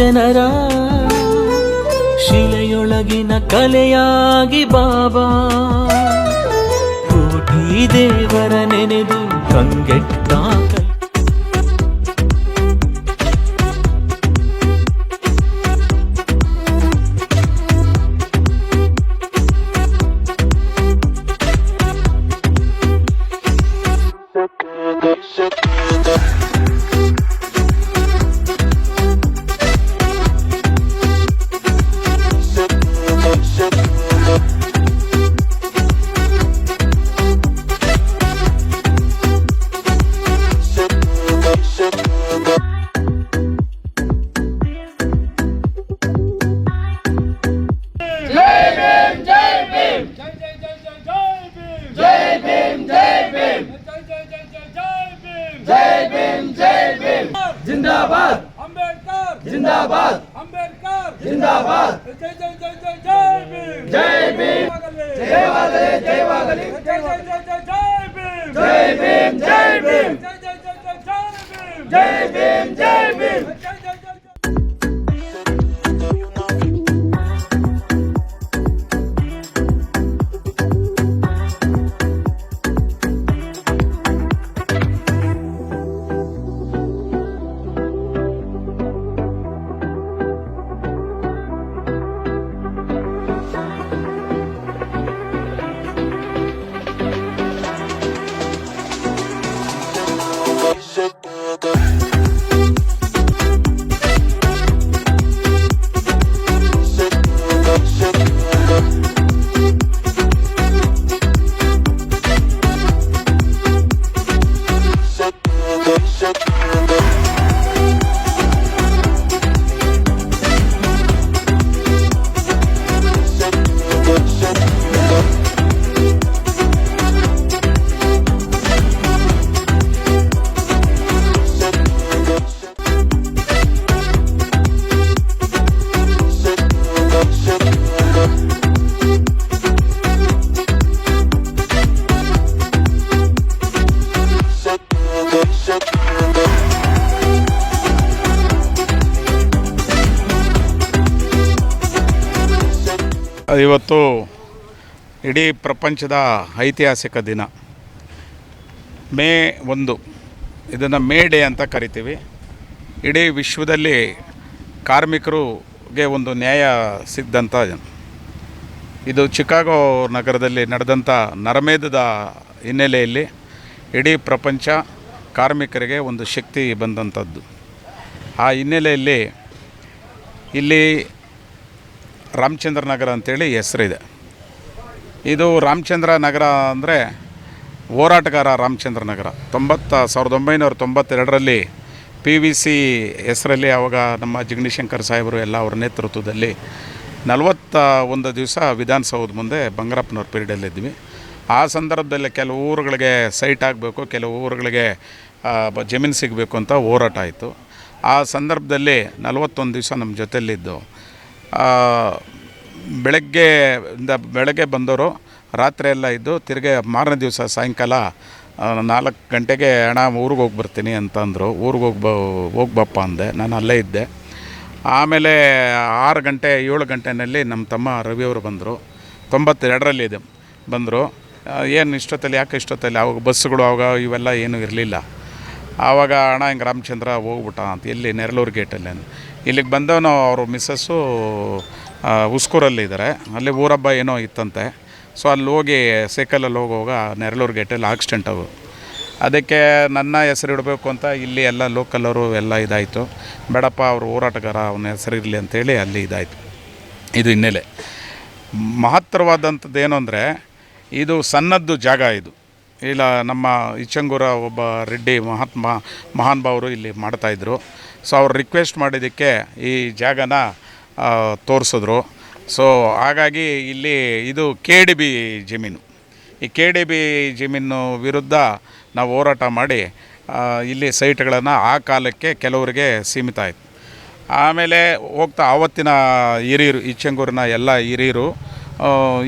ಜನರ ಶಿಲೆಯೊಳಗಿನ ಕಲೆಯಾಗಿ ಬಾಬಾ. ಕೋಟಿ ದೇವರ ನೆನೆದು ಕಂಗೆಟ್ಟ జిందాబాద్. అంబేద్కర్. జిందాబాద్. అంబేద్కర్. జిందాబాద్. జై జై జై జై జై భీమ్. జై భీమ్. జై వాగలే జై భీమ్. జై భీమ్. ಇಡೀ ಪ್ರಪಂಚದ ಐತಿಹಾಸಿಕ ದಿನ. ಮೇ ಒಂದು. ಇದನ್ನು ಮೇ ಡೇ ಅಂತ ಕರಿತೀವಿ. ಇಡೀ ವಿಶ್ವದಲ್ಲಿ ಕಾರ್ಮಿಕರಿಗೆ ಒಂದು ನ್ಯಾಯ ಸಿದ್ಧಂಥ ಇದು ಚಿಕಾಗೋ ನಗರದಲ್ಲಿ ನಡೆದಂಥ ನರಮೇಧದ ಹಿನ್ನೆಲೆಯಲ್ಲಿ ಇಡೀ ಪ್ರಪಂಚ ಕಾರ್ಮಿಕರಿಗೆ ಒಂದು ಶಕ್ತಿ ಬಂದಂಥದ್ದು ಆ ಹಿನ್ನೆಲೆಯಲ್ಲಿ ಇಲ್ಲಿ ರಾಮಚಂದ್ರ ನಗರ ಅಂತೇಳಿ ಹೆಸರಿದೆ. ಇದು ರಾಮಚಂದ್ರ ನಗರ ಅಂದರೆ ಹೋರಾಟಗಾರ ರಾಮಚಂದ್ರ ನಗರ. ತೊಂಬತ್ತ, ಸಾವಿರದ ಒಂಬೈನೂರ ತೊಂಬತ್ತೆರಡರಲ್ಲಿ ಪಿ ವಿ ಸಿ ಹೆಸರಲ್ಲಿ ಆವಾಗ ನಮ್ಮ ಜಿಗ್ನಿಶಂಕರ್ ಸಾಹೇಬರು ಎಲ್ಲ ಅವರ ನೇತೃತ್ವದಲ್ಲಿ ನಲವತ್ತ ಒಂದು ದಿವಸ ವಿಧಾನಸೌಧದ ಮುಂದೆ ಬಂಗಾರಪ್ಪನವ್ರ ಪೀರಿಯಡಲ್ಲಿದ್ವಿ ಆ ಸಂದರ್ಭದಲ್ಲಿ ಕೆಲವು ಊರುಗಳಿಗೆ ಸೈಟ್ ಆಗಬೇಕು ಕೆಲವು ಊರುಗಳಿಗೆ ಜಮೀನು ಸಿಗಬೇಕು ಅಂತ ಹೋರಾಟ ಆಯಿತು. ಆ ಸಂದರ್ಭದಲ್ಲಿ ನಲವತ್ತೊಂದು ದಿವಸ ನಮ್ಮ ಜೊತೆಯಲ್ಲಿದ್ದು. ಬೆಳಗ್ಗೆ ಇಂದ ಬೆಳಗ್ಗೆ ಬಂದವರು ರಾತ್ರಿ ಎಲ್ಲ ಇದ್ದು ತಿರ್ಗಿ ಮಾರನೇ ದಿವಸ ಸಾಯಂಕಾಲ ನಾಲ್ಕು ಗಂಟೆಗೆ, ಅಣ್ಣ, ಊರಿಗೆ ಹೋಗಿ ಬರ್ತೀನಿ ಅಂತಂದರು ಊರಿಗೆ ಹೋಗಿ ಹೋಗ್ಬಪ್ಪ ಅಂದೆ. ನಾನು ಅಲ್ಲೇ ಇದ್ದೆ. ಆಮೇಲೆ ಆರು ಗಂಟೆ, ಏಳು ಗಂಟೆನಲ್ಲಿ ನಮ್ಮ ತಮ್ಮ ರವಿಯವರು ಬಂದರು. ತೊಂಬತ್ತೆರಡರಲ್ಲಿ ಇದೆ, ಬಂದರು. ಏನು ಇಷ್ಟೊತ್ತಲ್ಲಿ, ಯಾಕೆ ಇಷ್ಟೊತ್ತಲ್ಲಿ? ಆವಾಗ ಬಸ್ಸುಗಳು ಆವಾಗ ಇವೆಲ್ಲ ಏನೂ ಇರಲಿಲ್ಲ. ಆವಾಗ ಅಣ್ಣ ಹಿಂಗೆ ರಾಮಚಂದ್ರ ಹೋಗ್ಬಿಟ್ಟ ಅಂತ. ಎಲ್ಲಿ ನೆರಳೂರು ಗೇಟಲ್ಲಿ ಇಲ್ಲಿಗೆ ಬಂದವನು ಅವರು ಮಿಸ್ಸಸ್ಸು ಉಸ್ಕೂರಲ್ಲಿ ಇದ್ದಾರೆ. ಅಲ್ಲಿ ಊರಬ್ಬ ಏನೋ ಇತ್ತಂತೆ. ಸೊ ಅಲ್ಲಿ ಹೋಗಿ ಸೈಕಲಲ್ಲಿ ಹೋಗುವಾಗ ನೆರಳೂರು ಗೇಟಲ್ಲಿ ಆಕ್ಸಿಡೆಂಟ್ ಅವು ಅದಕ್ಕೆ ನನ್ನ ಹೆಸರು ಇಡಬೇಕು ಅಂತ ಇಲ್ಲಿ ಎಲ್ಲ ಲೋಕಲವರು ಎಲ್ಲ ಇದಾಯಿತು. ಬೇಡಪ್ಪ, ಅವರು ಹೋರಾಟಗಾರ, ಅವನ ಹೆಸರು ಇರಲಿ ಅಂತೇಳಿ ಅಲ್ಲಿ ಇದಾಯಿತು. ಇದು ಹಿನ್ನೆಲೆ. ಮಹತ್ತರವಾದಂಥದ್ದು ಏನು ಅಂದರೆ, ಇದು ಸಣ್ಣದ್ದು ಜಾಗ ಇದು. ಇಲ್ಲ, ನಮ್ಮ ಇಚ್ಚಂಗೂರ ಒಬ್ಬ ರೆಡ್ಡಿ ಮಹಾತ್ಮ, ಮಹಾನ್ ಭಾವರು ಇಲ್ಲಿ ಮಾಡ್ತಾಯಿದ್ರು ಸೊ ಅವ್ರು ರಿಕ್ವೆಸ್ಟ್ ಮಾಡಿದ್ದಕ್ಕೆ ಈ ಜಾಗನ ತೋರಿಸಿದ್ರು. ಸೊ ಹಾಗಾಗಿ ಇಲ್ಲಿ ಇದು ಕೆ ಡಿ ಬಿ ಜಮೀನು. ಈ ಕೆ ಡಿ ಬಿ ಜಮೀನು ವಿರುದ್ಧ ನಾವು ಹೋರಾಟ ಮಾಡಿ ಇಲ್ಲಿ ಸೈಟ್ಗಳನ್ನು ಆ ಕಾಲಕ್ಕೆ ಕೆಲವರಿಗೆ ಸೀಮಿತ ಆಯಿತು. ಆಮೇಲೆ ಹೋಗ್ತಾ ಆವತ್ತಿನ ಹಿರಿಯರು ಇಚ್ಚಂಗೂರಿನ ಎಲ್ಲ ಹಿರಿಯರು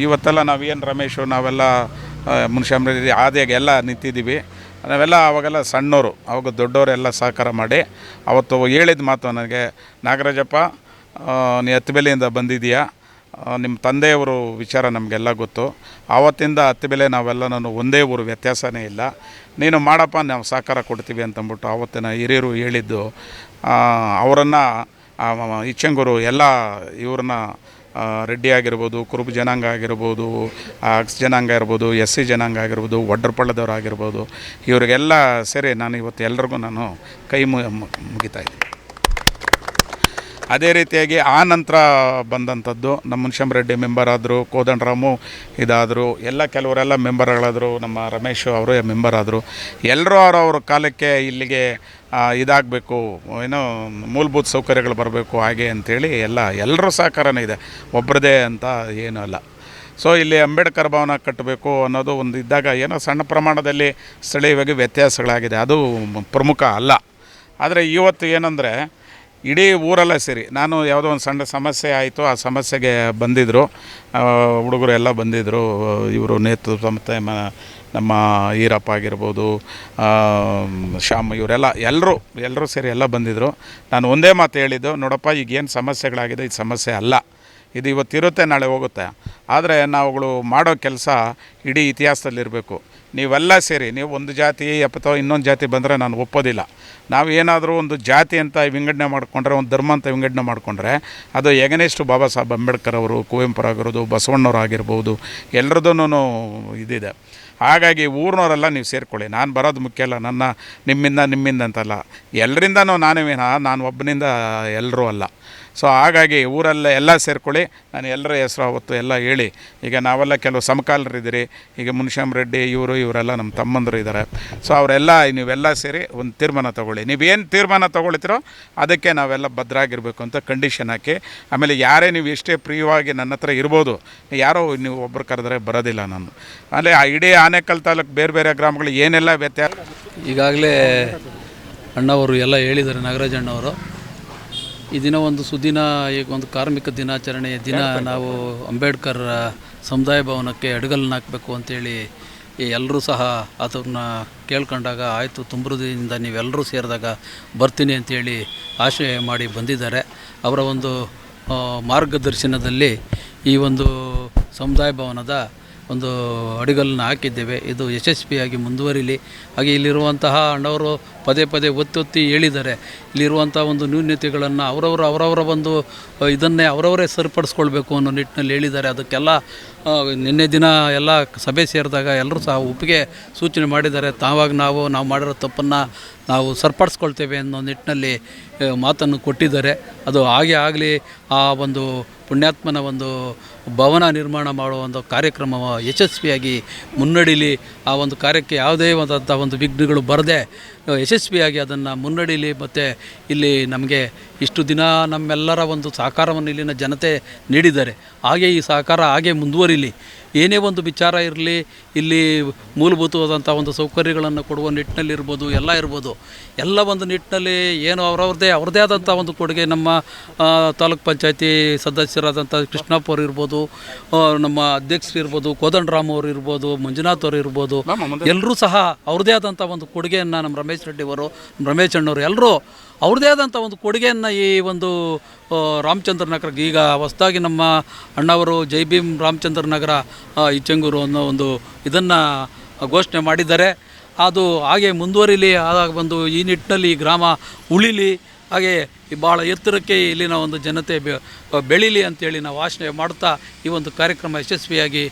ಇವತ್ತೆಲ್ಲ ನಾವೇನು ರಮೇಶು, ನಾವೆಲ್ಲ ಮುನ್ಷಾಮ್ರಿ ಆದಿಯಾಗಿ ಎಲ್ಲ ನಿಂತಿದ್ದೀವಿ. ನಾವೆಲ್ಲ ಅವಾಗೆಲ್ಲ ಸಣ್ಣವರು ಅವಾಗ ದೊಡ್ಡವರೆಲ್ಲ ಸಹಕಾರ ಮಾಡಿ, ಅವತ್ತು ಹೇಳಿದ ಮಾತು ನನಗೆ ನಾಗರಾಜಪ್ಪ ನೀ ಹತ್ತುಬೆಲೆಯಿಂದ ಬಂದಿದ್ದೀಯಾ? ನಿಮ್ಮ ತಂದೆಯವರು ವಿಚಾರ ನಮಗೆಲ್ಲ ಗೊತ್ತು. ಆವತ್ತಿಂದ ಹತ್ತುಬೆಲೆ ನಾವೆಲ್ಲ ನಾನು ಒಂದೇ ಊರು ವ್ಯತ್ಯಾಸವೇ ಇಲ್ಲ. ನೀನು ಮಾಡಪ್ಪ, ನಾವು ಸಹಕಾರ ಕೊಡ್ತೀವಿ ಅಂತಂದ್ಬಿಟ್ಟು ಆವತ್ತಿನ ಹಿರಿಯರು ಹೇಳಿದ್ದು. ಅವರನ್ನು ಇಚ್ಚಂಗೂರು ಎಲ್ಲ ಇವ್ರನ್ನ ರೆಡ್ಡಿ ಆಗಿರ್ಬೋದು, ಕುರುಬ ಜನಾಂಗ ಆಗಿರ್ಬೋದು ಅಕ್ಸ್ ಜನಾಂಗ ಇರ್ಬೋದು ಎಸ್ ಸಿ ಜನಾಂಗ ಆಗಿರ್ಬೋದು ಒಡ್ರಪಳ್ಳದವ್ರು ಆಗಿರ್ಬೋದು, ಇವರಿಗೆಲ್ಲ ಸೇರಿ ನಾನು ಇವತ್ತು ಎಲ್ರಿಗೂ ನಾನು ಕೈ ಮುಗಿತಾ ಇದ್ದೀನಿ. ಅದೇ ರೀತಿಯಾಗಿ ಆ ನಂತರ ಬಂದಂಥದ್ದು ನಮ್ಮ ಮುನ್ಶಂಬ ರೆಡ್ಡಿ ಮೆಂಬರ್ ಆದರು ಕೋದಂಡರಾಮು ಇದಾದರು, ಎಲ್ಲ ಕೆಲವರೆಲ್ಲ ಮೆಂಬರ್ಗಳಾದರು ನಮ್ಮ ರಮೇಶ್ ಅವರು ಮೆಂಬರ್ ಆದರು. ಎಲ್ಲರೂ ಅವ್ರವ್ರ ಕಾಲಕ್ಕೆ ಇಲ್ಲಿಗೆ ಇದಾಗಬೇಕು, ಏನೋ ಮೂಲಭೂತ ಸೌಕರ್ಯಗಳು ಬರಬೇಕು ಹಾಗೆ ಅಂಥೇಳಿ ಎಲ್ಲ ಎಲ್ಲರೂ ಸಹಕಾರನೇ ಇದೆ. ಒಬ್ಬರದೇ ಅಂತ ಏನೂ ಅಲ್ಲ. ಸೊ ಇಲ್ಲಿ ಅಂಬೇಡ್ಕರ್ ಭವನ ಕಟ್ಟಬೇಕು ಅನ್ನೋದು ಒಂದು ಇದ್ದಾಗ ಏನೋ ಸಣ್ಣ ಪ್ರಮಾಣದಲ್ಲಿ ಸ್ಥಳೀಯವಾಗಿ ವ್ಯತ್ಯಾಸಗಳಾಗಿದೆ. ಅದು ಪ್ರಮುಖ ಅಲ್ಲ. ಆದರೆ ಇವತ್ತು ಏನಂದರೆ ಇಡೀ ಊರೆಲ್ಲ ಸೇರಿ, ನಾನು ಯಾವುದೋ ಒಂದು ಸಣ್ಣ ಸಮಸ್ಯೆ ಆಯಿತು, ಆ ಸಮಸ್ಯೆಗೆ ಬಂದಿದ್ದರು ಹುಡುಗರು ಎಲ್ಲ ಬಂದಿದ್ದರು ಇವರು ನೇತೃತ್ವ ಸಂಸ್ಥೆ ನಮ್ಮ ಈರಪ್ಪ ಆಗಿರ್ಬೋದು ಶ್ಯಾಮ್, ಇವರೆಲ್ಲ ಎಲ್ಲರೂ ಎಲ್ಲರೂ ಸೇರಿ ಎಲ್ಲ ಬಂದಿದ್ದರು ನಾನು ಒಂದೇ ಮಾತು ಹೇಳಿದ್ದು, ನೋಡಪ್ಪ, ಈಗ ಏನು ಸಮಸ್ಯೆಗಳಾಗಿದೆ, ಇದು ಸಮಸ್ಯೆ ಅಲ್ಲ. ಇದು ಇವತ್ತಿರುತ್ತೆ, ನಾಳೆ ಹೋಗುತ್ತೆ. ಆದರೆ ನಾವುಗಳು ಮಾಡೋ ಕೆಲಸ ಇಡೀ ಇತಿಹಾಸದಲ್ಲಿರಬೇಕು. ನೀವೆಲ್ಲ ಸೇರಿ, ನೀವು ಒಂದು ಜಾತಿ ಅಥವಾ ಇನ್ನೊಂದು ಜಾತಿ ಬಂದರೆ ನಾನು ಒಪ್ಪೋದಿಲ್ಲ. ನಾವು ಏನಾದರೂ ಒಂದು ಜಾತಿ ಅಂತ ವಿಂಗಡಣೆ ಮಾಡಿಕೊಂಡ್ರೆ, ಒಂದು ಧರ್ಮ ಅಂತ ವಿಂಗಡಣೆ ಮಾಡಿಕೊಂಡ್ರೆ, ಅದು ಎಗನೆಷ್ಟು ಬಾಬಾ ಸಾಹೇಬ್ ಅಂಬೇಡ್ಕರ್ ಅವರು ಕುವೆಂಪುರಾಗಿರೋದು ಬಸವಣ್ಣವ್ರು ಆಗಿರ್ಬೋದು ಎಲ್ಲರದೂ ಇದಿದೆ. ಹಾಗಾಗಿ ಊರಿನವರೆಲ್ಲ ನೀವು ಸೇರಿಕೊಳ್ಳಿ. ನಾನು ಬರೋದು ಮುಖ್ಯ ಅಲ್ಲ, ನನ್ನ, ನಿಮ್ಮಿಂದ ನಿಮ್ಮಿಂದ ಅಂತಲ್ಲ. ಎಲ್ಲರಿಂದನೂ ನಾನೇ ವಿನಃ ನಾನು ಒಬ್ಬನಿಂದ ಎಲ್ಲರೂ ಅಲ್ಲ. ಸೊ ಹಾಗಾಗಿ ಊರಲ್ಲ ಎಲ್ಲ ಸೇರ್ಕೊಳ್ಳಿ. ನಾನು ಎಲ್ಲರ ಹೆಸರು ಅವತ್ತು ಎಲ್ಲ ಹೇಳಿ. ಈಗ ನಾವೆಲ್ಲ ಕೆಲವು ಸಮಕಾಲರಿದ್ದೀರಿ ಈಗ ಮುನ್ಶ್ಯಾಮ್ ರೆಡ್ಡಿ, ಇವರು, ಇವರೆಲ್ಲ ನಮ್ಮ ತಮ್ಮಂದರು ಇದ್ದಾರೆ. ಸೊ ಅವರೆಲ್ಲ ನೀವೆಲ್ಲ ಸೇರಿ ಒಂದು ತೀರ್ಮಾನ ತೊಗೊಳ್ಳಿ. ನೀವೇನು ತೀರ್ಮಾನ ತೊಗೊಳ್ತೀರೋ ಅದಕ್ಕೆ ನಾವೆಲ್ಲ ಭದ್ರಾಗಿರಬೇಕು ಅಂತ ಕಂಡೀಷನ್ ಹಾಕಿ. ಆಮೇಲೆ ಯಾರೇ ನೀವು ಎಷ್ಟೇ ಪ್ರಿಯವಾಗಿ ನನ್ನ ಹತ್ರ ಇರ್ಬೋದು, ಯಾರೋ ನೀವು ಒಬ್ಬರು ಕರೆದ್ರೆ ಬರೋದಿಲ್ಲ ನಾನು. ಆಮೇಲೆ ಆ ಇಡೀ ಆನೆಕಲ್ ತಾಲೂಕು ಬೇರೆ ಬೇರೆ ಗ್ರಾಮಗಳು ಏನೆಲ್ಲ ವ್ಯತ್ಯಾಸ ಈಗಾಗಲೇ ಅಣ್ಣವರು ಎಲ್ಲ ಹೇಳಿದ್ದಾರೆ, ನಾಗರಾಜ್ ಅಣ್ಣವರು. ಈ ದಿನ ಒಂದು ಸುದಿನ, ಈಗ ಒಂದು ಕಾರ್ಮಿಕ ದಿನಾಚರಣೆಯ ದಿನ ನಾವು ಅಂಬೇಡ್ಕರ್ ಸಮುದಾಯ ಭವನಕ್ಕೆ ಅಡುಗಲನ್ನ ಹಾಕಬೇಕು ಅಂತೇಳಿ ಎಲ್ಲರೂ ಸಹ ಅದನ್ನ ಕೇಳ್ಕೊಂಡಾಗ ಆಯಿತು, ತುಂಬ್ರದಿಂದ ನೀವೆಲ್ಲರೂ ಸೇರಿದಾಗ ಬರ್ತೀನಿ ಅಂತೇಳಿ ಆಶಯ ಮಾಡಿ ಬಂದಿದ್ದಾರೆ. ಅವರ ಒಂದು ಮಾರ್ಗದರ್ಶನದಲ್ಲಿ ಈ ಒಂದು ಸಮುದಾಯ ಭವನದ ಒಂದು ಅಡಿಗಲನ್ನು ಹಾಕಿದ್ದೇವೆ. ಇದು ಯಶಸ್ವಿಯಾಗಿ ಮುಂದುವರಿಲಿ. ಹಾಗೆ ಇಲ್ಲಿರುವಂತಹ ಅಣ್ಣವರು ಪದೇ ಪದೇ ಒತ್ತಿ ಒತ್ತಿ ಹೇಳಿದ್ದಾರೆ ಇಲ್ಲಿರುವಂಥ ಒಂದು ನ್ಯೂನ್ಯತೆಗಳನ್ನು ಅವರವರು ಅವರವರ ಒಂದು ಇದನ್ನೇ ಅವರವರೇ ಸರಿಪಡಿಸ್ಕೊಳ್ಬೇಕು ಅನ್ನೋ ನಿಟ್ಟಿನಲ್ಲಿ ಹೇಳಿದ್ದಾರೆ. ಅದಕ್ಕೆಲ್ಲ ನಿನ್ನೆ ದಿನ ಎಲ್ಲ ಸಭೆ ಸೇರಿದಾಗ ಎಲ್ಲರೂ ಸಹ ಒಪ್ಪಿಗೆ ಸೂಚನೆ ಮಾಡಿದ್ದಾರೆ. ತಾವಾಗ ನಾವು ನಾವು ಮಾಡಿರೋ ತಪ್ಪನ್ನು ನಾವು ಸರಿಪಡಿಸ್ಕೊಳ್ತೇವೆ ಅನ್ನೋ ನಿಟ್ಟಿನಲ್ಲಿ ಮಾತನ್ನು ಕೊಟ್ಟಿದ್ದಾರೆ. ಅದು ಹಾಗೆ ಆಗಲಿ, ಆ ಒಂದು ಪುಣ್ಯಾತ್ಮನ ಒಂದು ಭವನ ನಿರ್ಮಾಣ ಮಾಡುವ ಒಂದು ಕಾರ್ಯಕ್ರಮ ಯಶಸ್ವಿಯಾಗಿ ಮುನ್ನಡೀಲಿ ಆ ಒಂದು ಕಾರ್ಯಕ್ಕೆ ಯಾವುದೇ ಆದಂಥ ಒಂದು ವಿಘ್ನಗಳು ಬರದೆ ಯಶಸ್ವಿಯಾಗಿ ಅದನ್ನು ಮುನ್ನಡೀಲಿ ಮತ್ತು ಇಲ್ಲಿ ನಮಗೆ ಇಷ್ಟು ದಿನ ನಮ್ಮೆಲ್ಲರ ಒಂದು ಸಹಕಾರವನ್ನು ಇಲ್ಲಿನ ಜನತೆ ನೀಡಿದ್ದಾರೆ. ಹಾಗೆ ಈ ಸಹಕಾರ ಹಾಗೆ ಮುಂದುವರಿಲಿ. ಏನೇ ಒಂದು ವಿಚಾರ ಇರಲಿ ಇಲ್ಲಿ ಮೂಲಭೂತವಾದಂಥ ಒಂದು ಸೌಕರ್ಯಗಳನ್ನು ಕೊಡುವ ನಿಟ್ಟಿನಲ್ಲಿ ಇರ್ಬೋದು ಎಲ್ಲ ಇರ್ಬೋದು ಎಲ್ಲ ಒಂದು ನಿಟ್ಟಿನಲ್ಲಿ ಏನು ಅವರವ್ರದ್ದೇ ಅವ್ರದ್ದೇ ಆದಂಥ ಒಂದು ಕೊಡುಗೆ ನಮ್ಮ ತಾಲೂಕು ಪಂಚಾಯತಿ ಸದಸ್ಯರಾದಂಥ ಕೃಷ್ಣಪ್ಪ ಅವರು ಇರ್ಬೋದು ನಮ್ಮ ಅಧ್ಯಕ್ಷರು ಇರ್ಬೋದು ಕೋದಂಡರಾಮ್ ಅವರು ಇರ್ಬೋದು ಮಂಜುನಾಥ್ ಅವರು ಇರ್ಬೋದು ಎಲ್ಲರೂ ಸಹ ಅವ್ರದ್ದೇ ಆದಂಥ ಒಂದು ಕೊಡುಗೆಯನ್ನು ನಮ್ಮ ರಮೇಶ್ ರೆಡ್ಡಿ ಅವರು ರಮೇಶ್ ಅಣ್ಣವರು ಎಲ್ಲರೂ ಅವ್ರದ್ದೇ ಆದಂಥ ಒಂದು ಕೊಡುಗೆಯನ್ನು ಈ ಒಂದು ರಾಮಚಂದ್ರ ನಗರಕ್ಕೆ ಈಗ ಹೊಸದಾಗಿ ನಮ್ಮ ಅಣ್ಣವರು ಜೈ ಭೀಮ್ ರಾಮಚಂದ್ರ ನಗರ ಈ ಚೆಂಗೂರು ಅನ್ನೋ ಒಂದು ಇದನ್ನು ಘೋಷಣೆ ಮಾಡಿದ್ದಾರೆ. ಅದು ಹಾಗೆ ಮುಂದುವರಿಲಿ ಆದಾಗ ಒಂದು ಈ ನಿಟ್ಟಿನಲ್ಲಿ ಈ ಗ್ರಾಮ ಉಳಿಲಿ, ಹಾಗೆ ಈ ಭಾಳ ಎತ್ತರಕ್ಕೆ ಇಲ್ಲಿನ ಒಂದು ಜನತೆ ಬೆಳೀಲಿ ಅಂತೇಳಿ ನಾವು ವಾಸನೆ ಮಾಡ್ತಾ ಈ ಒಂದು ಕಾರ್ಯಕ್ರಮ ಯಶಸ್ವಿಯಾಗಿ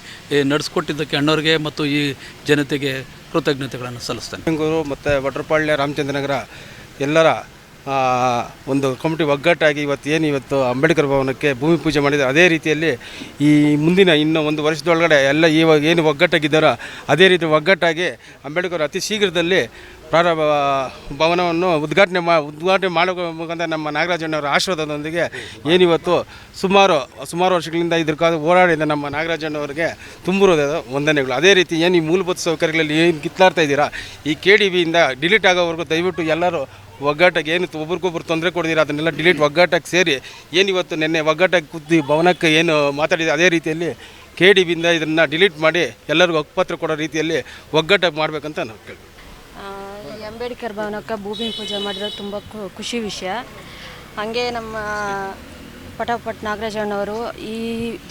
ನಡೆಸ್ಕೊಟ್ಟಿದ್ದಕ್ಕೆ ಅಣ್ಣವ್ರಿಗೆ ಮತ್ತು ಈ ಜನತೆಗೆ ಕೃತಜ್ಞತೆಗಳನ್ನು ಸಲ್ಲಿಸ್ತೇನೆ. ಬೆಂಗಳೂರು ಮತ್ತು ವಟ್ರಪಾಳ್ಯ ರಾಮಚಂದ್ರನಗರ ಎಲ್ಲರ ಒಂದು ಕಮಿಟಿ ಒಗ್ಗಟ್ಟಾಗಿ ಇವತ್ತು ಏನು ಇವತ್ತು ಅಂಬೇಡ್ಕರ್ ಭವನಕ್ಕೆ ಭೂಮಿ ಪೂಜೆ ಮಾಡಿದ್ದಾರೆ. ಅದೇ ರೀತಿಯಲ್ಲಿ ಈ ಮುಂದಿನ ಇನ್ನೂ ಒಂದು ವರ್ಷದೊಳಗಡೆ ಎಲ್ಲ ಇವಾಗ ಏನು ಒಗ್ಗಟ್ಟಾಗಿದ್ದಾರೋ ಅದೇ ರೀತಿ ಒಗ್ಗಟ್ಟಾಗಿ ಅಂಬೇಡ್ಕರ್ ಅತಿ ಶೀಘ್ರದಲ್ಲಿ ಪ್ರಾರಂಭ, ಭವನವನ್ನು ಉದ್ಘಾಟನೆ ಮಾ ಉದ್ಘಾಟನೆ ಮುಖಾಂತರ ನಮ್ಮ ನಾಗರಾಜಣ್ಣವರ ಆಶೀರ್ವಾದದೊಂದಿಗೆ ಏನಿವತ್ತು ಸುಮಾರು ಸುಮಾರು ವರ್ಷಗಳಿಂದ ಇದಕ್ಕಾದ ಹೋರಾಡಿದ ನಮ್ಮ ನಾಗರಾಜಣ್ಣವರಿಗೆ ತುಂಬಿರೋದು ವಂದನೆಗಳು. ಅದೇ ರೀತಿ ಏನು ಈ ಮೂಲಭೂತ ಸೌಕರ್ಯಗಳಲ್ಲಿ ಏನು ಕಿತ್ತಾಡ್ತಾ ಇದ್ದೀರಾ? ಈ ಕೆ ಡಿ ಬಿಯಿಂದ ಡಿಲೀಟ್ ಆಗೋವರೆಗೂ ದಯವಿಟ್ಟು ಎಲ್ಲರೂ ಒಗ್ಗಟ್ಟಾಗಿ ಏನು ಒಬ್ರಿಗೊಬ್ರು ತೊಂದರೆ ಕೊಡ್ದಿರ, ಅದನ್ನೆಲ್ಲ ಡಿಲೀಟ್ ಒಗ್ಗಟ್ಟಾಗಿ ಸೇರಿ, ಏನು ಇವತ್ತು ನಿನ್ನೆ ಒಗ್ಗಟ್ಟಾಗಿ ಕುದ್ದಿ ಭವನಕ್ಕೆ ಏನು ಮಾತಾಡಿದೆ ಅದೇ ರೀತಿಯಲ್ಲಿ ಕೆ ಡಿ ಬಿಯಿಂದ ಇದನ್ನು ಡಿಲೀಟ್ ಮಾಡಿ ಎಲ್ಲರಿಗೂ ಹಕ್ಕುಪತ್ರ ಕೊಡೋ ರೀತಿಯಲ್ಲಿ ಒಗ್ಗಟ್ಟಾಗಿ ಮಾಡಬೇಕಂತ ನಾವು ಕೇಳಿ ಅಂಬೇಡ್ಕರ್ ಭವನಕ್ಕೆ ಭೂಮಿ ಪೂಜೆ ಮಾಡಿರೋದು ತುಂಬ ಖುಷಿ ವಿಷಯ. ಹಾಗೆ ನಮ್ಮ ಪಟಾಪಟ್ ನಾಗರಾಜಣ್ಣವರು ಈ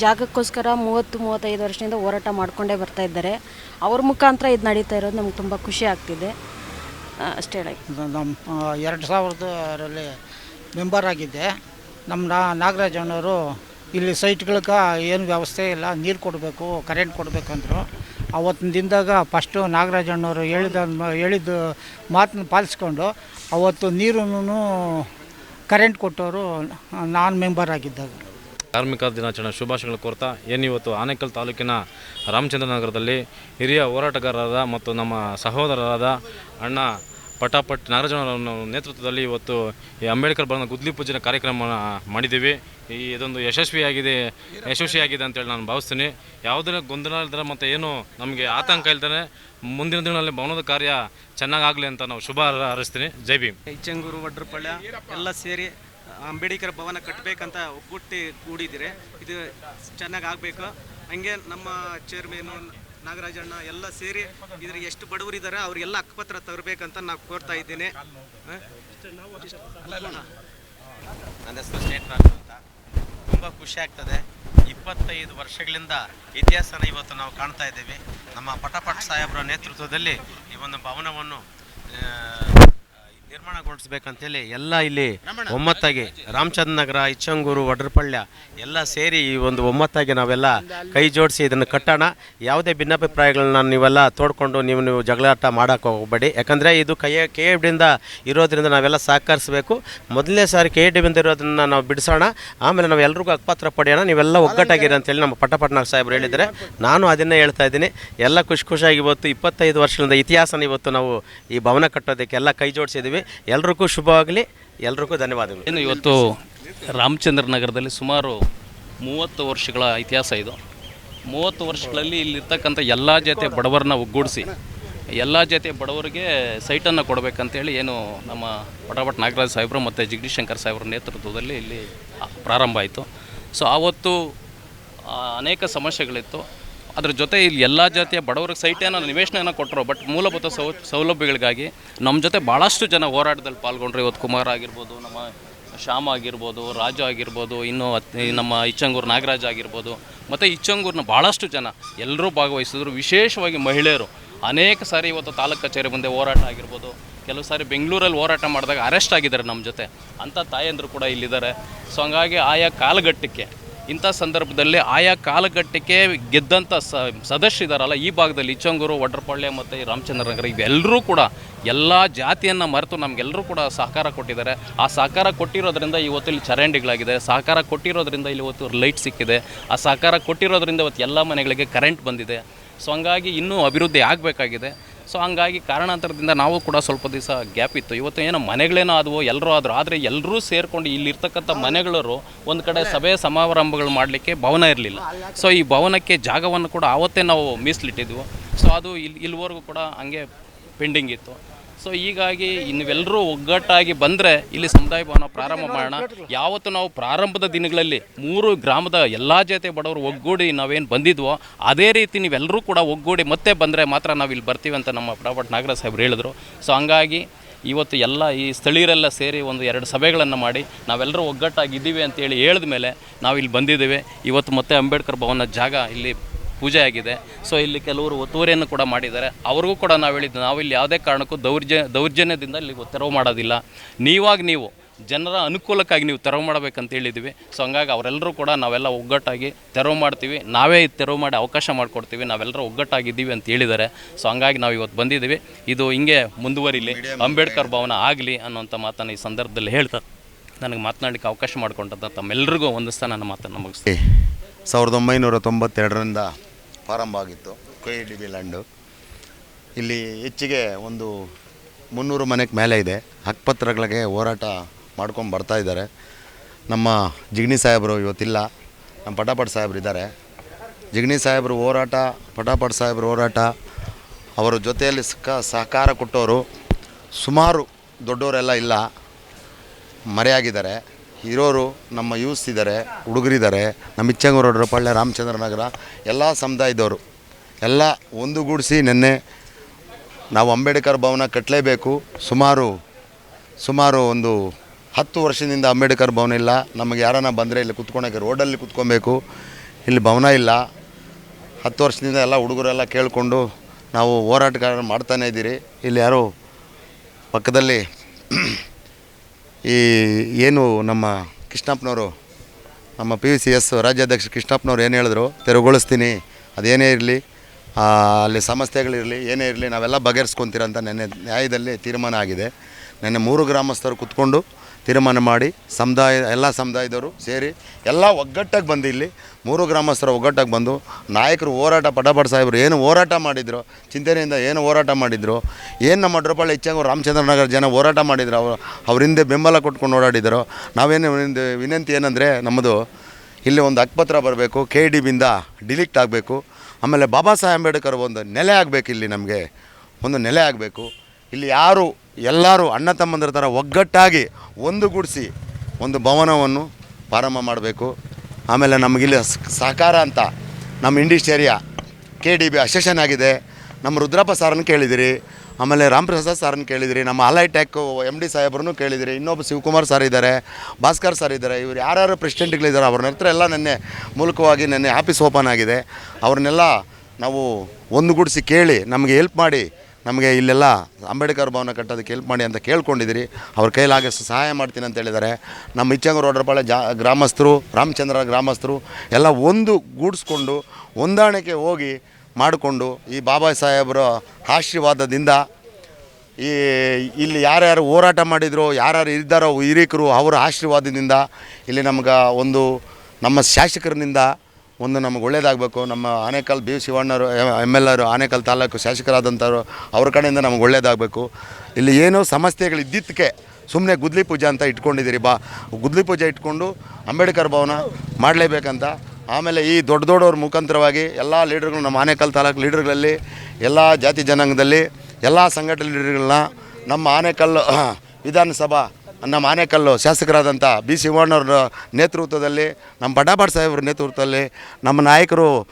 ಜಾಗಕ್ಕೋಸ್ಕರ ಮೂವತ್ತು, ಮೂವತ್ತೈದು ವರ್ಷದಿಂದ ಹೋರಾಟ ಮಾಡಿಕೊಂಡೇ ಬರ್ತಾ ಇದ್ದಾರೆ. ಅವ್ರ ಮುಖಾಂತರ ಇದು ನಡೀತಾ ಇರೋದು ನಮ್ಗೆ ತುಂಬ ಖುಷಿ ಆಗ್ತಿದೆ. ಅಷ್ಟೇ ನಮ್ಮ ಎರಡು ಸಾವಿರದರಲ್ಲಿ ಮೆಂಬರ್ ಆಗಿದ್ದೆ. ನಮ್ಮ ನಾ ನಾಗರಾಜಣ್ಣವರು ಇಲ್ಲಿ ಸೈಟ್ಗಳಿಗೆ ಏನು ವ್ಯವಸ್ಥೆ ಇಲ್ಲ, ನೀರು ಕೊಡಬೇಕು, ಕರೆಂಟ್ ಕೊಡಬೇಕಂದ್ರು. ಅವತ್ತಿನ ದಿನದಾಗ ಫಸ್ಟು ನಾಗರಾಜಣ್ಣವರು ಹೇಳಿದ ಹೇಳಿದ ಮಾತನ್ನ ಪಾಲಿಸ್ಕೊಂಡು ಅವತ್ತು ನೀರನ್ನು ಕರೆಂಟ್ ಕೊಟ್ಟವರು ನಾನು ಮೆಂಬರ್ ಆಗಿದ್ದಾಗ. ಕಾರ್ಮಿಕ ದಿನಾಚರಣೆ ಶುಭಾಶಯಗಳು ಕೋರ್ತಾ ಇವತ್ತು ಆನೇಕಲ್ ತಾಲೂಕಿನ ರಾಮಚಂದ್ರನಗರದಲ್ಲಿ ಹಿರಿಯ ಹೋರಾಟಗಾರರಾದ ಮತ್ತು ನಮ್ಮ ಸಹೋದರರಾದ ಅಣ್ಣ ಪಟಾಪಟ್ ನಾಗರಾಜನವರ ನೇತೃತ್ವದಲ್ಲಿ ಇವತ್ತು ಈ ಅಂಬೇಡ್ಕರ್ ಭವನ ಗುದ್ಲಿ ಪೂಜೆನ ಕಾರ್ಯಕ್ರಮ ಮಾಡಿದ್ದೀವಿ. ಈ ಇದೊಂದು ಯಶಸ್ವಿಯಾಗಿದೆ ಯಶಸ್ವಿಯಾಗಿದೆ ಅಂತೇಳಿ ನಾನು ಭಾವಿಸ್ತೀನಿ. ಯಾವುದೇ ಗೊಂದಲ ಇಲ್ದರೆ ಮತ್ತು ಏನು ನಮಗೆ ಆತಂಕ ಇಲ್ದೇ ಮುಂದಿನ ದಿನಗಳಲ್ಲಿ ಭವನದ ಕಾರ್ಯ ಚೆನ್ನಾಗಾಗಲಿ ಅಂತ ನಾವು ಶುಭ ಹಾರೈಸ್ತೀನಿ. ಜೈ ಭೀಮ್. ಇಚ್ಚಂಗೂರು ವಡ್ರಪಾಳ್ಯ ಎಲ್ಲ ಸೇರಿ ಅಂಬೇಡ್ಕರ್ ಭವನ ಕಟ್ಟಬೇಕಂತ ಒಗ್ಗೂಟಿ ಕೂಡಿದ್ದೀರಿ ಇದು ಚೆನ್ನಾಗಿ ಆಗಬೇಕು ಹಂಗೆ ನಮ್ಮ ಚೇರ್ಮೇನು ನಾಗರಾಜಣ್ಣ ಎಲ್ಲ ಸೇರಿ ಇದ್ರಿಗೆ ಎಷ್ಟು ಬಡವರಿದ್ದಾರೆ ಅವ್ರಿಗೆಲ್ಲ ಅಕ್ಕಪತ್ರ ತರಬೇಕಂತ ನಾವು ಕೋರ್ತಾ ಇದ್ದೀನಿ. ನನ್ನ ಹೆಸರು ಸ್ಟೇಟ್ ಅಂತ. ತುಂಬ ಖುಷಿ ಆಗ್ತದೆ. ಇಪ್ಪತ್ತೈದು ವರ್ಷಗಳಿಂದ ಇತಿಹಾಸನ ಇವತ್ತು ನಾವು ಕಾಣ್ತಾ ಇದ್ದೀವಿ. ನಮ್ಮ ಪಟಪಟ್ ಸಾಹೇಬರ ನೇತೃತ್ವದಲ್ಲಿ ಈ ಒಂದು ಭವನವನ್ನು ನಿರ್ಮಾಣಗೊಳಿಸ್ಬೇಕಂತೇಳಿ ಎಲ್ಲ ಇಲ್ಲಿ ಒಮ್ಮತ್ತಾಗಿ ರಾಮಚಂದ್ರ ನಗರ ಇಚ್ಚಂಗೂರು ವಡ್ರಪಳ್ಯ ಎಲ್ಲ ಸೇರಿ ಈ ಒಂದು ಒಮ್ಮತ್ತಾಗಿ ನಾವೆಲ್ಲ ಕೈ ಜೋಡಿಸಿ ಇದನ್ನು ಕಟ್ಟೋಣ. ಯಾವುದೇ ಭಿನ್ನಾಭಿಪ್ರಾಯಗಳನ್ನ ನೀವೆಲ್ಲ ತೋಡ್ಕೊಂಡು ನೀವು ನೀವು ಜಗಳಾಟ ಮಾಡೋಕೆ ಹೋಗಬೇಡಿ. ಯಾಕಂದರೆ ಇದು ಕೈ ಕೆ ಎಫ್ ಡಿಯಿಂದ ಇರೋದ್ರಿಂದ ನಾವೆಲ್ಲ ಸಹಕರಿಸಬೇಕು. ಮೊದಲನೇ ಸಾರಿ ಕೆ ಎಫ್ ಡಿಯಿಂದ ಇರೋದನ್ನ ನಾವು ಬಿಡಿಸೋಣ. ಆಮೇಲೆ ನಾವು ಎಲ್ರಿಗೂ ಅಕ್ಪಾತ್ರ ಪಡೆಯೋಣ. ನೀವೆಲ್ಲ ಒಗ್ಗಟ್ಟಾಗಿರಿ ಅಂತೇಳಿ ನಮ್ಮ ಪಟ್ಟಪಟ್ನಾಗ ಸಾಹೇಬರು ಹೇಳಿದರೆ ನಾನು ಅದನ್ನೇ ಹೇಳ್ತಾ ಇದ್ದೀನಿ. ಎಲ್ಲ ಖುಷಿ ಖುಷಿಯಾಗಿ ಇವತ್ತು ಇಪ್ಪತ್ತೈದು ವರ್ಷಗಳಿಂದ ಇತಿಹಾಸನ ಇವತ್ತು ನಾವು ಈ ಭವನ ಕಟ್ಟೋದಕ್ಕೆಲ್ಲ ಕೈ ಜೋಡಿಸಿದ್ದೀವಿ. ಎಲ್ರಿಗೂ ಶುಭವಾಗಲಿ, ಎಲ್ರಿಗೂ ಧನ್ಯವಾದಗಳು. ಏನು ಇವತ್ತು ರಾಮಚಂದ್ರ ನಗರದಲ್ಲಿ ಸುಮಾರು ಮೂವತ್ತು ವರ್ಷಗಳ ಇತಿಹಾಸ ಇದು. ಮೂವತ್ತು ವರ್ಷಗಳಲ್ಲಿ ಇಲ್ಲಿರ್ತಕ್ಕಂಥ ಎಲ್ಲ ಜಾತಿಯ ಬಡವರನ್ನ ಒಗ್ಗೂಡಿಸಿ, ಎಲ್ಲ ಜಾತಿಯ ಬಡವರಿಗೆ ಸೈಟನ್ನು ಕೊಡಬೇಕಂತೇಳಿ ಏನು ನಮ್ಮ ಪಟಾಪಟ್ ನಾಗರಾಜ್ ಸಾಹೇಬರು ಮತ್ತು ಜಗದೀಶ್ ಶಂಕರ್ ಸಾಹೇಬ್ರ ನೇತೃತ್ವದಲ್ಲಿ ಇಲ್ಲಿ ಪ್ರಾರಂಭ ಆಯಿತು. ಸೊ, ಆವತ್ತು ಅನೇಕ ಸಮಸ್ಯೆಗಳಿತ್ತು. ಅದ್ರ ಜೊತೆ ಇಲ್ಲಿ ಎಲ್ಲ ಜಾತಿಯ ಬಡವರಿಗೆ ಸೈಟೇನೋ ನಿವೇಶನ ಕೊಟ್ಟರು ಬಟ್ ಮೂಲಭೂತ ಸೌ, ಸೌಲಭ್ಯಗಳಿಗಾಗಿ ನಮ್ಮ ಜೊತೆ ಭಾಳಷ್ಟು ಜನ ಹೋರಾಟದಲ್ಲಿ ಪಾಲ್ಗೊಂಡ್ರು. ಇವತ್ತು ಕುಮಾರ್ ಆಗಿರ್ಬೋದು, ನಮ್ಮ ಶ್ಯಾಮ ಆಗಿರ್ಬೋದು, ರಾಜು ಆಗಿರ್ಬೋದು, ಇನ್ನು ನಮ್ಮ ಇಚ್ಚಂಗೂರು ನಾಗರಾಜ್ ಆಗಿರ್ಬೋದು, ಮತ್ತು ಇಚ್ಚಂಗೂರಿನ ಭಾಳಷ್ಟು ಜನ ಎಲ್ಲರೂ ಭಾಗವಹಿಸಿದ್ರು. ವಿಶೇಷವಾಗಿ ಮಹಿಳೆಯರು. ಅನೇಕ ಸಾರಿ ಇವತ್ತು ತಾಲೂಕು ಕಚೇರಿ ಮುಂದೆ ಹೋರಾಟ ಆಗಿರ್ಬೋದು. ಕೆಲವು ಸಾರಿ ಬೆಂಗಳೂರಲ್ಲಿ ಹೋರಾಟ ಮಾಡಿದಾಗ ಅರೆಸ್ಟ್ ಆಗಿದ್ದಾರೆ ನಮ್ಮ ಜೊತೆ. ಅಂಥ ತಾಯಂದರು ಕೂಡ ಇಲ್ಲಿದ್ದಾರೆ. ಸೊ ಹಂಗಾಗಿ ಆಯಾ ಕಾಲಘಟ್ಟಕ್ಕೆ ಇಂಥ ಸಂದರ್ಭದಲ್ಲಿ ಆಯಾ ಕಾಲಘಟ್ಟಕ್ಕೆ ಗೆದ್ದಂಥ ಸ ಸದಸ್ಯರಿದಾರಲ್ಲ ಈ ಭಾಗದಲ್ಲಿ ಇಚ್ಚಂಗೂರು, ವಡ್ರಪಾಳ್ಯ ಮತ್ತು ಈ ರಾಮಚಂದ್ರನಗರ ಇವೆಲ್ಲರೂ ಕೂಡ ಎಲ್ಲ ಜಾತಿಯನ್ನು ಮರೆತು ನಮಗೆಲ್ಲರೂ ಕೂಡ ಸಹಕಾರ ಕೊಟ್ಟಿದ್ದಾರೆ. ಆ ಸಹಕಾರ ಕೊಟ್ಟಿರೋದ್ರಿಂದ ಇವತ್ತು ಇಲ್ಲಿ ಚರಂಡಿಗಳಾಗಿದೆ. ಸಹಕಾರ ಕೊಟ್ಟಿರೋದ್ರಿಂದ ಇಲ್ಲಿ ಇವತ್ತು ಲೈಟ್ ಸಿಕ್ಕಿದೆ. ಆ ಸಹಕಾರ ಕೊಟ್ಟಿರೋದ್ರಿಂದ ಇವತ್ತು ಎಲ್ಲ ಮನೆಗಳಿಗೆ ಕರೆಂಟ್ ಬಂದಿದೆ. ಸೊ ಹಂಗಾಗಿ ಇನ್ನೂ ಅಭಿವೃದ್ಧಿ ಆಗಬೇಕಾಗಿದೆ. ಸೊ ಹಂಗಾಗಿ ಕಾರಣಾಂತರದಿಂದ ನಾವು ಕೂಡ ಸ್ವಲ್ಪ ದಿವಸ ಗ್ಯಾಪ್ ಇತ್ತು. ಇವತ್ತು ಏನೋ ಮನೆಗಳೇನೋ ಆದವು ಎಲ್ಲರೂ ಆದರು ಆದರೆ ಎಲ್ಲರೂ ಸೇರಿಕೊಂಡು ಇಲ್ಲಿರ್ತಕ್ಕಂಥ ಮನೆಗಳರು ಒಂದು ಕಡೆ ಸಭೆ ಸಮಾರಂಭಗಳು ಮಾಡಲಿಕ್ಕೆ ಭವನ ಇರಲಿಲ್ಲ. ಸೊ ಈ ಭವನಕ್ಕೆ ಜಾಗವನ್ನು ಕೂಡ ಆವತ್ತೇ ನಾವು ಮೀಸಲಿಟ್ಟಿದ್ವು. ಸೊ ಅದು ಇಲ್ಲಿ ಇಲ್ಲಿವರೆಗೂ ಕೂಡ ಹಂಗೆ ಪೆಂಡಿಂಗ್ ಇತ್ತು. ಸೊ ಹೀಗಾಗಿ ನೀವೆಲ್ಲರೂ ಒಗ್ಗಟ್ಟಾಗಿ ಬಂದರೆ ಇಲ್ಲಿ ಸಮುದಾಯ ಭವನ ಪ್ರಾರಂಭ ಮಾಡೋಣ. ಯಾವತ್ತು ನಾವು ಪ್ರಾರಂಭದ ದಿನಗಳಲ್ಲಿ ಮೂರು ಗ್ರಾಮದ ಎಲ್ಲ ಜೊತೆ ಬಡವರು ಒಗ್ಗೂಡಿ ನಾವೇನು ಬಂದಿದ್ವೋ, ಅದೇ ರೀತಿ ನೀವೆಲ್ಲರೂ ಕೂಡ ಒಗ್ಗೂಡಿ ಮತ್ತೆ ಬಂದರೆ ಮಾತ್ರ ನಾವು ಇಲ್ಲಿ ಬರ್ತೀವಿ ಅಂತ ನಮ್ಮ ಪ್ರಾಪಟ್ ನಾಗರಾಜ್ ಸಾಹೇಬ್ರು ಹೇಳಿದ್ರು. ಸೊ ಹಂಗಾಗಿ ಇವತ್ತು ಎಲ್ಲ ಈ ಸ್ಥಳೀಯರೆಲ್ಲ ಸೇರಿ ಒಂದು ಎರಡು ಸಭೆಗಳನ್ನು ಮಾಡಿ ನಾವೆಲ್ಲರೂ ಒಗ್ಗಟ್ಟಾಗಿದ್ದೀವಿ ಅಂತೇಳಿ ಹೇಳಿದ ಮೇಲೆ ನಾವು ಇಲ್ಲಿ ಬಂದಿದ್ದೇವೆ. ಇವತ್ತು ಮತ್ತೆ ಅಂಬೇಡ್ಕರ್ ಭವನ ಜಾಗ ಇಲ್ಲಿ ಪೂಜೆ ಆಗಿದೆ. ಸೊ ಇಲ್ಲಿ ಕೆಲವರು ಒತ್ತುವರಿಯನ್ನು ಕೂಡ ಮಾಡಿದ್ದಾರೆ. ಅವ್ರಿಗೂ ಕೂಡ ನಾವು ಹೇಳಿದ್ದು, ನಾವು ಇಲ್ಲಿ ಯಾವುದೇ ಕಾರಣಕ್ಕೂ ದೌರ್ಜ, ದೌರ್ಜನ್ಯದಿಂದ ಇಲ್ಲಿ ತೆರವು ಮಾಡೋದಿಲ್ಲ. ನೀವಾಗಿ ನೀವು ಜನರ ಅನುಕೂಲಕ್ಕಾಗಿ ನೀವು ತೆರವು ಮಾಡಬೇಕಂತ ಹೇಳಿದ್ವಿ. ಸೊ ಹಂಗಾಗಿ ಅವರೆಲ್ಲರೂ ಕೂಡ ನಾವೆಲ್ಲ ಒಗ್ಗಟ್ಟಾಗಿ ತೆರವು ಮಾಡ್ತೀವಿ. ನಾವೇ ತೆರವು ಮಾಡಿ ಅವಕಾಶ ಮಾಡಿಕೊಡ್ತೀವಿ. ನಾವೆಲ್ಲರೂ ಒಗ್ಗಟ್ಟಾಗಿದ್ದೀವಿ ಅಂತ ಹೇಳಿದ್ದಾರೆ. ಸೊ ಹಂಗಾಗಿ ನಾವು ಇವತ್ತು ಬಂದಿದ್ದೀವಿ. ಇದು ಹಿಂಗೆ ಮುಂದುವರಿಲಿ, ಅಂಬೇಡ್ಕರ್ ಭವನ ಆಗಲಿ ಅನ್ನೋಂಥ ಮಾತನ್ನು ಈ ಸಂದರ್ಭದಲ್ಲಿ ಹೇಳ್ತಾ ನನಗೆ ಮಾತನಾಡಲಿಕ್ಕೆ ಅವಕಾಶ ಮಾಡಿಕೊಂಡಂಥ ತಮ್ಮೆಲ್ಲರಿಗೂ ಒಂದಿಸ್ತಾ ನನ್ನ ಮಾತನ್ನು ಮುಗಿಸ್ತೀನಿ. ಸಾವಿರದ ಒಂಬೈನೂರ ತೊಂಬತ್ತೆರಡರಿಂದ ಪ್ರಾರಂಭ ಆಗಿತ್ತು ಕೆ ಡಿ ಬಿ ಲ್ಯಾಂಡು. ಇಲ್ಲಿ ಹೆಚ್ಚಿಗೆ ಒಂದು ಮುನ್ನೂರು ಮನೆಗೆ ಮೇಲೆ ಇದೆ. ಹಕ್ಕುಪತ್ರಗಳಿಗೆ ಹೋರಾಟ ಮಾಡ್ಕೊಂಡು ಬರ್ತಾ ಇದ್ದಾರೆ. ನಮ್ಮ ಜಿಗ್ನಿ ಸಾಹೇಬರು ಇವತ್ತಿಲ್ಲ. ನಮ್ಮ ಪಟಾಪಟ್ ಸಾಹೇಬರು ಇದ್ದಾರೆ. ಜಿಗ್ನಿ ಸಾಹೇಬರು ಹೋರಾಟ, ಪಟಾಪಟ್ ಸಾಹೇಬರು ಹೋರಾಟ, ಅವರ ಜೊತೆಯಲ್ಲಿ ಸಕ ಸಹಕಾರ ಕೊಟ್ಟವರು ಸುಮಾರು ದೊಡ್ಡವರೆಲ್ಲ ಇಲ್ಲ. ಮರೆಯಾಗಿದ್ದಾರೆ. ಇರೋರು ನಮ್ಮ ಯೂಸ್ ಇದ್ದಾರೆ, ಹುಡುಗರಿದ್ದಾರೆ, ನಮ್ಮ ಇಚ್ಚಂಗೂರು ರೊಡಪಳ್ಳೆ ರಾಮಚಂದ್ರ ನಗರ, ಎಲ್ಲ ಸಮುದಾಯದವರು, ಎಲ್ಲ ಒಂದುಗೂಡಿಸಿ ನಿನ್ನೆ ನಾವು ಅಂಬೇಡ್ಕರ್ ಭವನ ಕಟ್ಟಲೇಬೇಕು ಸುಮಾರು ಸುಮಾರು ಒಂದು ಹತ್ತು ವರ್ಷದಿಂದ ಅಂಬೇಡ್ಕರ್ ಭವನ ಇಲ್ಲ. ನಮಗೆ ಯಾರನ್ನ ಬಂದರೆ ಇಲ್ಲಿ ಕುತ್ಕೊಳಕ್ಕೆ, ರೋಡಲ್ಲಿ ಕುತ್ಕೊಬೇಕು. ಇಲ್ಲಿ ಭವನ ಇಲ್ಲ. ಹತ್ತು ವರ್ಷದಿಂದ ಎಲ್ಲ ಹುಡುಗರೆಲ್ಲ ಕೇಳಿಕೊಂಡು ನಾವು ಹೋರಾಟಗಾರ ಮಾಡ್ತಾನೇ ಇದ್ದೀರಿ. ಇಲ್ಲಿ ಯಾರೋ ಪಕ್ಕದಲ್ಲಿ ಈ ಏನು ನಮ್ಮ ಕೃಷ್ಣಪ್ಪನವರು, ನಮ್ಮ ಪಿ ಯು ಸಿ ಎಸ್ ರಾಜ್ಯಾಧ್ಯಕ್ಷ ಕೃಷ್ಣಪ್ಪನವ್ರು ಏನು ಹೇಳಿದ್ರು, ತೆರವುಗೊಳಿಸ್ತೀನಿ, ಅದೇನೇ ಇರಲಿ ಅಲ್ಲಿ ಸಮಸ್ಯೆಗಳಿರಲಿ, ಏನೇ ಇರಲಿ, ನಾವೆಲ್ಲ ಬಗೆಹರಿಸ್ಕೊತೀರಂತ ನೆನ್ನೆ ನ್ಯಾಯದಲ್ಲಿ ತೀರ್ಮಾನ ಆಗಿದೆ. ನೆನ್ನೆ ಮೂರು ಗ್ರಾಮಸ್ಥರು ಕುತ್ಕೊಂಡು ತೀರ್ಮಾನ ಮಾಡಿ ಸಮುದಾಯ, ಎಲ್ಲ ಸಮುದಾಯದವರು ಸೇರಿ ಎಲ್ಲ ಒಗ್ಗಟ್ಟಾಗಿ ಬಂದು ಇಲ್ಲಿ ಮೂರು ಗ್ರಾಮಸ್ಥರ ಒಗ್ಗಟ್ಟಾಗಿ ಬಂದು ನಾಯಕರು ಹೋರಾಟ ಪಟಾಪಟ ಸಾಹೇಬರು ಏನು ಹೋರಾಟ ಮಾಡಿದ್ರು, ಚಿಂತನೆಯಿಂದ ಏನು ಹೋರಾಟ ಮಾಡಿದ್ರು, ಏನು ನಮ್ಮ ಡ್ರಪಾಳಿ ಹೆಚ್ಚಾಗಿ ರಾಮಚಂದ್ರನಗರ ಜನ ಹೋರಾಟ ಮಾಡಿದ್ರು ಅವರು ಅವ್ರ ಹಿಂದೆ ಬೆಂಬಲ ಕೊಟ್ಕೊಂಡು ಓಡಾಡಿದರು. ನಾವೇನು ವಿನಂತಿ ಏನಂದರೆ ನಮ್ಮದು ಇಲ್ಲಿ ಒಂದು ಅಕ್ಪತ್ರ ಬರಬೇಕು ಕೆ ಡಿ ಬಿಂದ ಡಿಲಿಕ್ಟ್ ಆಗಬೇಕು. ಆಮೇಲೆ ಬಾಬಾ ಸಾಹೇಬ್ ಅಂಬೇಡ್ಕರ್ ಒಂದು ನೆಲೆ ಆಗಬೇಕು ಇಲ್ಲಿ ನಮಗೆ. ಒಂದು ನೆಲೆ ಆಗಬೇಕು. ಇಲ್ಲಿ ಯಾರು ಎಲ್ಲರೂ ಅಣ್ಣ ತಮ್ಮಂದಿರ ಥರ ಒಗ್ಗಟ್ಟಾಗಿ ಒಂದುಗೂಡಿಸಿ ಒಂದು ಭವನವನ್ನು ಪ್ರಾರಂಭ ಮಾಡಬೇಕು. ಆಮೇಲೆ ನಮಗಿಲ್ಲಿ ಸಹಕಾರ ಅಂತ ನಮ್ಮ industrial area K D B association ಆಗಿದೆ. ನಮ್ಮ ರುದ್ರಪ್ಪ ಸಾರನ್ನು ಕೇಳಿದಿರಿ. ಆಮೇಲೆ ರಾಮಪ್ರಸಾದ್ ಸಾರನ್ನು ಕೇಳಿದಿರಿ. ನಮ್ಮ ಅಲೈ ಟೆಕ್ ಎಂ ಡಿ ಸಾಹೇಬ್ರನ್ನು ಕೇಳಿದಿರಿ. ಇನ್ನೊಬ್ಬ ಶಿವಕುಮಾರ್ ಸರ್ ಇದ್ದಾರೆ, ಭಾಸ್ಕರ್ ಸರ್ ಇದ್ದಾರೆ. ಇವರು ಯಾರ್ಯಾರು ಪ್ರೆಸಿಡೆಂಟ್ಗಳಿದ್ದಾರೆ ಅವ್ರನ್ನ ಹತ್ರ ಎಲ್ಲ ನೆನ್ನೆ ಮೂಲಕವಾಗಿ ನೆನ್ನೆ ಆಫೀಸ್ ಓಪನ್ ಆಗಿದೆ. ಅವ್ರನ್ನೆಲ್ಲ ನಾವು ಒಂದುಗೂಡಿಸಿ ಕೇಳಿ ನಮಗೆ ಹೆಲ್ಪ್ ಮಾಡಿ ನಮಗೆ ಇಲ್ಲೆಲ್ಲ ಅಂಬೇಡ್ಕರ್ ಭವನ ಕಟ್ಟೋದಕ್ಕೆ ಹೆಲ್ಪ್ ಮಾಡಿ ಅಂತ ಕೇಳ್ಕೊಂಡಿದ್ದೀರಿ. ಅವ್ರ ಕೈಲಾಗಷ್ಟು ಸಹಾಯ ಮಾಡ್ತೀನಿ ಅಂತ ಹೇಳಿದ್ದಾರೆ. ನಮ್ಮ ಇಚ್ಚಂಗ ರೋಡ್ರಪಾಳೆ ಜಾ, ಗ್ರಾಮಸ್ಥರು, ರಾಮಚಂದ್ರ ಗ್ರಾಮಸ್ಥರು ಎಲ್ಲ ಒಂದು ಗೂಡಿಸ್ಕೊಂಡು, ಹೊಂದಾಣಿಕೆ ಹೋಗಿ ಮಾಡಿಕೊಂಡು ಈ ಬಾಬಾ ಸಾಹೇಬರ ಆಶೀರ್ವಾದದಿಂದ ಈ, ಇಲ್ಲಿ ಯಾರ್ಯಾರು ಹೋರಾಟ ಮಾಡಿದ್ರು, ಯಾರ್ಯಾರು ಇದ್ದಾರೋ ಹಿರೀಕರು ಅವರ ಆಶೀರ್ವಾದದಿಂದ ಇಲ್ಲಿ ನಮ್ಗೆ ಒಂದು ನಮ್ಮ ಶಾಸಕರಿನಿಂದ ಒಂದು ನಮಗೆ ಒಳ್ಳೇದಾಗಬೇಕು. ನಮ್ಮ ಆನೇಕಲ್ ಬಿ. ಶಿವಣ್ಣರು ಎಂ ಎಲ್ ಆರು, ಆನೇಕಲ್ ತಾಲೂಕು ಶಾಸಕರಾದಂಥವ್ರು ಅವ್ರ ಕಡೆಯಿಂದ ನಮಗೆ ಒಳ್ಳೇದಾಗಬೇಕು. ಇಲ್ಲಿ ಏನೋ ಸಮಸ್ಯೆಗಳು ಇದ್ದಿದ್ದಕ್ಕೆ ಸುಮ್ಮನೆ ಗುದ್ಲಿ ಪೂಜೆ ಅಂತ ಇಟ್ಕೊಂಡಿದ್ದೀರಿ. ಬಾ, ಗುದ್ಲಿ ಪೂಜೆ ಇಟ್ಕೊಂಡು ಅಂಬೇಡ್ಕರ್ ಭವನ ಮಾಡಲೇಬೇಕಂತ. ಆಮೇಲೆ ಈ ದೊಡ್ಡ ದೊಡ್ಡವ್ರ ಮುಖಾಂತರವಾಗಿ ಎಲ್ಲ ಲೀಡರ್ಗಳು ನಮ್ಮ ಆನೇಕಲ್ ತಾಲೂಕು ಲೀಡರ್ಗಳಲ್ಲಿ, ಎಲ್ಲ ಜಾತಿ ಜನಾಂಗದಲ್ಲಿ, ಎಲ್ಲ ಸಂಘಟನೆ ಲೀಡರ್ಗಳನ್ನ ನಮ್ಮ ಆನೇಕಲ್ ವಿಧಾನಸಭಾ ನಮ್ಮ ಆನೇಕಲ್ಲು ಶಾಸಕರಾದಂಥ ಬಿ. ಶಿವಣ್ಣವ್ರ ನೇತೃತ್ವದಲ್ಲಿ, ನಮ್ಮ ಬಡಾಬಾಡ್ ಸಾಹೇಬ್ರ ನೇತೃತ್ವದಲ್ಲಿ, ನಮ್ಮ ನಾಯಕರು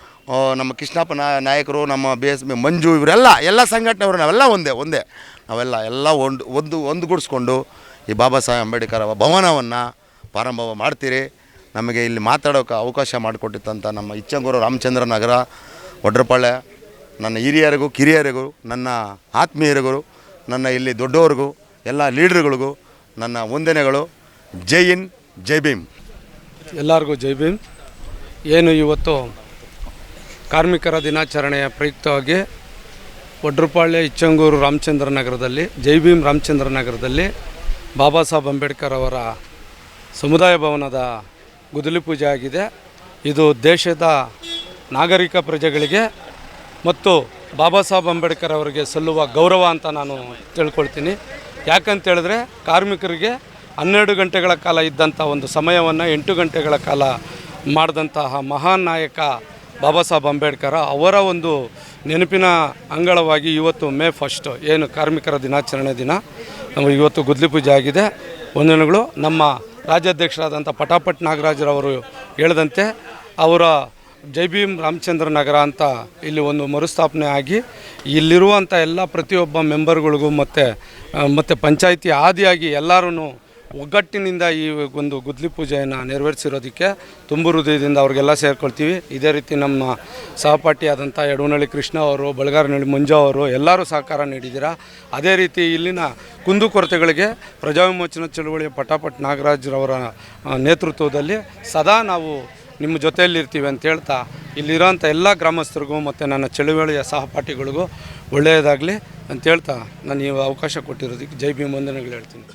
ನಮ್ಮ ಕೃಷ್ಣಪ್ಪ ನಾಯಕರು, ನಮ್ಮ ಬಿ. ಎಸ್. ಮಂಜು, ಇವರೆಲ್ಲ, ಎಲ್ಲ ಸಂಘಟನೆಯವರು ನಾವೆಲ್ಲ ಒಂದೇ ಒಂದೇ. ನಾವೆಲ್ಲ ಎಲ್ಲ ಒಂದು ಒಂದು, ಒಂದುಗೂಡಿಸ್ಕೊಂಡು ಈ ಬಾಬಾ ಸಾಹೇಬ್ ಅಂಬೇಡ್ಕರ್ ಅವರ ಭವನವನ್ನು ಪ್ರಾರಂಭ ಮಾಡ್ತೀರಿ. ನಮಗೆ ಇಲ್ಲಿ ಮಾತಾಡೋಕೆ ಅವಕಾಶ ಮಾಡಿಕೊಟ್ಟಿದ್ದಂಥ ನಮ್ಮ ಇಚ್ಚಂಗೂರು ರಾಮಚಂದ್ರ ನಗರ ವಡ್ರಪಾಳೆ ನನ್ನ ಹಿರಿಯರಿಗೂ, ಕಿರಿಯರಿಗೂ, ನನ್ನ ಆತ್ಮೀಯರಿಗೂ, ನನ್ನ ಇಲ್ಲಿ ದೊಡ್ಡವ್ರಿಗೂ ಎಲ್ಲ ಲೀಡ್ರ್ಗಳಿಗೂ ನನ್ನ ವಂದನೆಗಳು. ಜೈ ಇನ್ ಜೈ ಭೀಮ್. ಎಲ್ಲರಿಗೂ ಜೈ ಭೀಮ್. ಏನು ಇವತ್ತು ಕಾರ್ಮಿಕರ ದಿನಾಚರಣೆಯ ಪ್ರಯುಕ್ತವಾಗಿ ವಡ್ರಪಾಳ್ಯ ಇಚ್ಚಂಗೂರು ರಾಮಚಂದ್ರ ನಗರದಲ್ಲಿ, ಜೈ ಭೀಮ್ ರಾಮಚಂದ್ರ ನಗರದಲ್ಲಿ ಬಾಬಾ ಸಾಹೇಬ್ ಅಂಬೇಡ್ಕರ್ ಅವರ ಸಮುದಾಯ ಭವನದ ಗುದುಲಿ ಪೂಜೆ ಆಗಿದೆ. ಇದು ದೇಶದ ನಾಗರಿಕ ಪ್ರಜೆಗಳಿಗೆ ಮತ್ತು ಬಾಬಾ ಸಾಹೇಬ್ ಅಂಬೇಡ್ಕರ್ ಅವರಿಗೆ ಸಲ್ಲುವ ಗೌರವ ಅಂತ ನಾನು ತಿಳ್ಕೊಳ್ತೀನಿ. ಯಾಕಂತ ಹೇಳಿದ್ರೆ ಕಾರ್ಮಿಕರಿಗೆ ಹನ್ನೆರಡು ಗಂಟೆಗಳ ಕಾಲ ಇದ್ದಂಥ ಒಂದು ಸಮಯವನ್ನು ಎಂಟು ಗಂಟೆಗಳ ಕಾಲ ಮಾಡಿದಂತಹ ಮಹಾನ್ ನಾಯಕ ಬಾಬಾ ಸಾಹೇಬ್ ಅಂಬೇಡ್ಕರ್ ಅವರ ಒಂದು ನೆನಪಿನ ಅಂಗಳವಾಗಿ ಇವತ್ತು ಮೇ ಫಸ್ಟ್ ಏನು ಕಾರ್ಮಿಕರ ದಿನಾಚರಣೆ ದಿನ. ನಮಗೆ ಇವತ್ತು ಗುದ್ಲಿ ಪೂಜೆ ಆಗಿದೆ. ಒಂದಿನಗಳು ನಮ್ಮ ರಾಜ್ಯಾಧ್ಯಕ್ಷರಾದಂಥ ಪಟಾಪಟ್ ನಾಗರಾಜರವರು ಹೇಳಿದಂತೆ ಅವರ ಜೈ ಭೀಮ್ ರಾಮಚಂದ್ರ ನಗರ ಅಂತ ಇಲ್ಲಿ ಒಂದು ಮರುಸ್ಥಾಪನೆ ಆಗಿ ಇಲ್ಲಿರುವಂಥ ಎಲ್ಲ ಪ್ರತಿಯೊಬ್ಬ ಮೆಂಬರ್ಗಳಿಗೂ ಮತ್ತು ಮತ್ತು ಪಂಚಾಯಿತಿ ಆದಿಯಾಗಿ ಎಲ್ಲರೂ ಒಗ್ಗಟ್ಟಿನಿಂದ ಈ ಒಂದು ಗುದ್ಲಿ ಪೂಜೆಯನ್ನು ನೆರವೇರಿಸಿರೋದಕ್ಕೆ ತುಂಬು ಹೃದಯದಿಂದ ಅವ್ರಿಗೆಲ್ಲ ಸೇರ್ಕೊಳ್ತೀವಿ. ಇದೇ ರೀತಿ ನಮ್ಮ ಸಹಪಾಠಿಯಾದಂಥ ಯಡವನಹಳ್ಳಿ ಕೃಷ್ಣ ಅವರು ಬಳಗಾರನಹಳ್ಳಿ ಮುಂಜಾ ಅವರು ಎಲ್ಲರೂ ಸಹಕಾರ ನೀಡಿದ್ದೀರಾ? ಅದೇ ರೀತಿ ಇಲ್ಲಿನ ಕುಂದುಕೊರತೆಗಳಿಗೆ ಪ್ರಜಾವಿಮೋಚನ ಚಳುವಳಿಯ ಪಟಾಪಟ್ ನಾಗರಾಜ್ರವರ ನೇತೃತ್ವದಲ್ಲಿ ಸದಾ ನಾವು ನಿಮ್ಮ ಜೊತೆಯಲ್ಲಿರ್ತೀವಿ ಅಂತ ಹೇಳ್ತಾ ಇಲ್ಲಿರೋಂಥ ಎಲ್ಲ ಗ್ರಾಮಸ್ಥರಿಗೂ ಮತ್ತು ನನ್ನ ಚಳುವಳಿಯ ಸಹಪಾಠಿಗಳಿಗೂ ಒಳ್ಳೆಯದಾಗಲಿ ಅಂತ ಹೇಳ್ತಾ ನಾನು ಈ ಅವಕಾಶ ಕೊಟ್ಟಿರೋದಕ್ಕೆ ಜೈ ಭೀಮ್ ವಂದನೆಗಳು ಹೇಳ್ತೀನಿ.